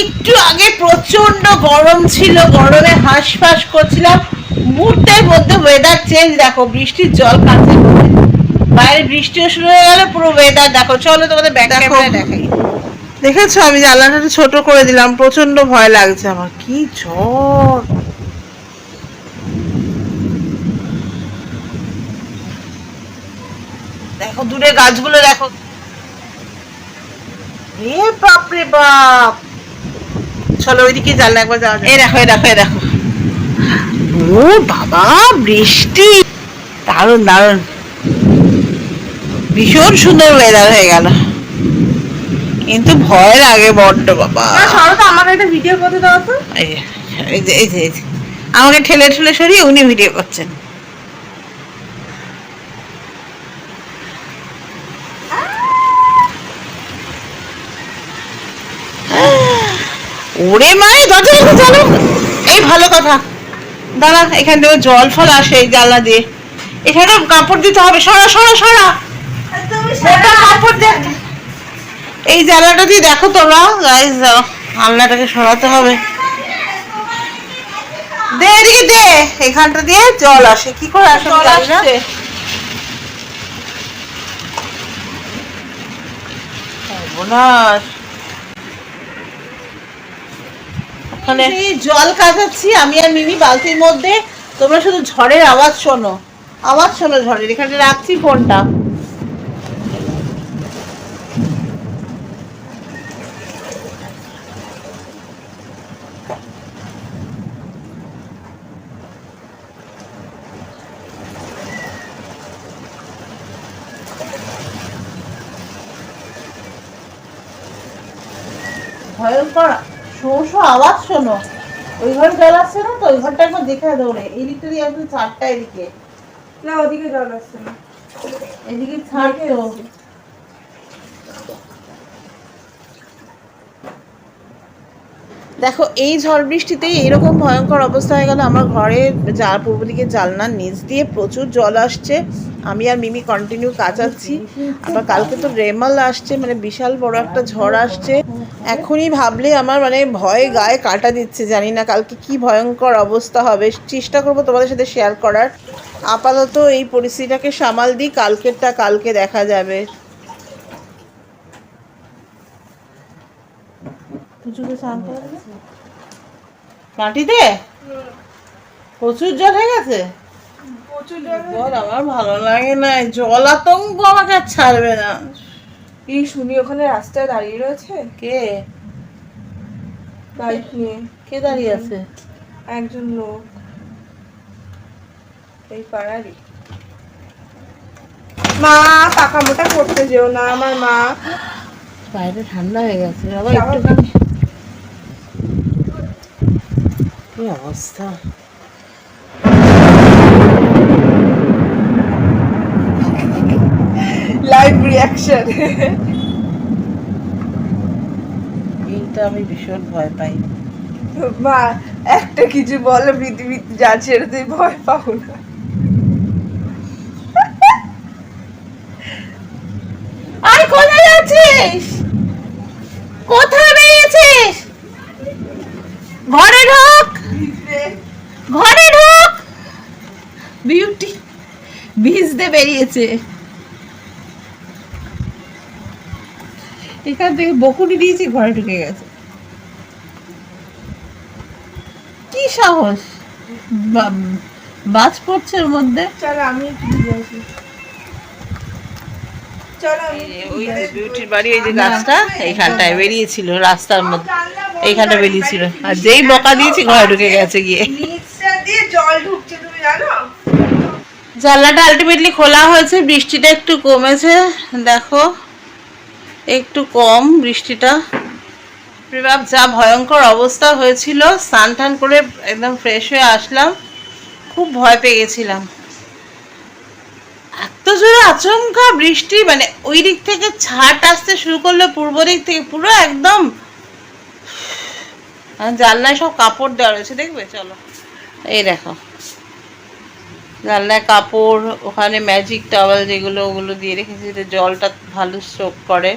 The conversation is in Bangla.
একটু আগে প্রচণ্ড গরম ছিল গরমে হাঁসফাঁস করছিলাম। মুহূর্তের মধ্যে ওয়েদার চেঞ্জ দেখো বৃষ্টির জল কাছে বাইরে বৃষ্টিও শুরু হয়ে গেল পুরো ওয়েদার দেখো চলো তোমাদের ব্যাক ক্যামেরা দেখাই। দেখেছ? আমি জানলাটা ছোট করে দিলাম প্রচণ্ড ভয় লাগছে আমার। কি ঝড় দেখো দূরে গাছগুলো দেখো। বাপ রে বাপ! চলো ওইদিকে জানলা একবার যাওয়া এই দেখো এই দেখো এই দেখো। ও বাবা বৃষ্টি। দারুণ দারুণ। ভীষণ সুন্দর ওয়েদার হয়ে গেল। কিন্তু ভয় লাগে বড্ড বাবা। সরো আমার একটা ভিডিও করতে দাও তো। এই যে এই যে। আমাকে ঠেলে ঠেলে সরিয়ে উনি ভিডিও করছেন। ওরে মায়ে খুলে চলো এই ভালো কথা। দাঁড়া এখান থেকে জল ফল আসে এই জানলা দিয়ে। এখানে কাপড় দিতে হবে সরা সরা সরা। কাপড় দে। এই জানলাটা দিয়ে দেখো তোমরা। দাও আলনাটাকে সরাতে হবে। দে এদিকে দে। এখানটা দিয়ে জল আসে। কি করে আসে জানি না। সর্বনাশ। ওখানে। জল কাটাচ্ছি, আমি আর মিমি বালতির মধ্যে। তোমরা শুধু ঝড়ের আওয়াজ শোনো। আওয়াজ শোনো ঝড়ের, এখানে রাখছি ফোনটা। ভয়ঙ্কর শো শো আওয়াজ শোনো। ওই ঘর জল আসছে না তো ওই ঘরটা একবার দেখে দৌড়ে এই দিকটা দিয়ে একদম চারটা এদিকে। না ওদিকে জল আসছে না। এদিকে ছাড় তো। দেখো, এই ঝড় বৃষ্টিতেই এরকম ভয়ঙ্কর অবস্থা হয়ে গেল। আমার ঘরের যা পূর্ব দিকে জালনার নিচ দিয়ে প্রচুর জল আসছে। আমি আর মিমি কন্টিনিউ কাচাচ্ছি। আবার কালকে তো রেমাল আসছে মানে বিশাল বড় একটা ঝড় আসছে। এখনই ভাবলে আমার মানে ভয়ে গায়ে কাটা দিচ্ছে, জানি না কালকে কি ভয়ঙ্কর অবস্থা হবে। চেষ্টা করব তোমাদের সাথে শেয়ার করার। আপাতত এই পরিস্থিতিটাকে সামাল দিই, কালকেরটা কালকে দেখা যাবে। স্নান মাটিতে? প্রচুর জল হয়ে গেছে? জল জল আমার ভালো লাগে না জল আতঙ্ক আমাকে আর ছাড়বে না। এই শুনি ওখানে রাস্তায় দাঁড়িয়ে রয়েছে? কে? বাইক নিয়ে। কে দাঁড়িয়ে আছে? একজন লোক। এই পাড়ারই। মা পাকা মোটা করতে যেও না আমার মা। বাইরে ঠান্ডা হয়ে গেছে। আবার- একটুখানি কি অবস্থা? লাইভ রিয়াকশন এইটা আমি ভীষণ ভয় পাই। মা একটা কিছু বলো পৃথিবীতে যা ছেড়ে তুই ভয় পাও না। আরে কোথায় যাচ্ছিস কোথায় বেরিয়েছিস ঘরে ঢোক ঘরে ঢোক বিউটি ভিজতে বেরিয়েছে এখান থেকে বকুনি দিয়েছি ঘরে ঢুকে গেছে। কি সাহস? বাজ পড়ছে ওর মধ্যে। চলো আমি। বিউটির বাড়ি ওই যে গাছটা এইখানটায় বেরিয়েছিল রাস্তার মধ্যে। এইখানটা বেরিয়েছিল। আর যেই বকা দিয়েছি ঘরে ঢুকে গেছে গিয়ে। দিয়ে জল ঢুকছে জানলাটা আলটিমেটলি খোলা হয়েছে, বৃষ্টিটা একটু কমেছে, দেখো, একটু কম বৃষ্টিটা। বাপ যা ভয়ঙ্কর অবস্থা হয়েছিল, স্নান টান করে একদম ফ্রেশ হয়ে আসলাম, খুব ভয় পেয়ে গেছিলাম। এত জোরে আচমকা বৃষ্টি মানে ওই দিক থেকে ছাট আসতে শুরু করল, পূর্ব দিক থেকে পুরো একদম আর জানলায় সব কাপড় দেওয়া রয়েছে, দেখবে? চলো, এই দেখো। জানলায় কাপড় ওখানে ম্যাজিক টাওয়াল যেগুলো ওগুলো দিয়ে রেখেছি জলটা ভালো স্ট্রোক করে।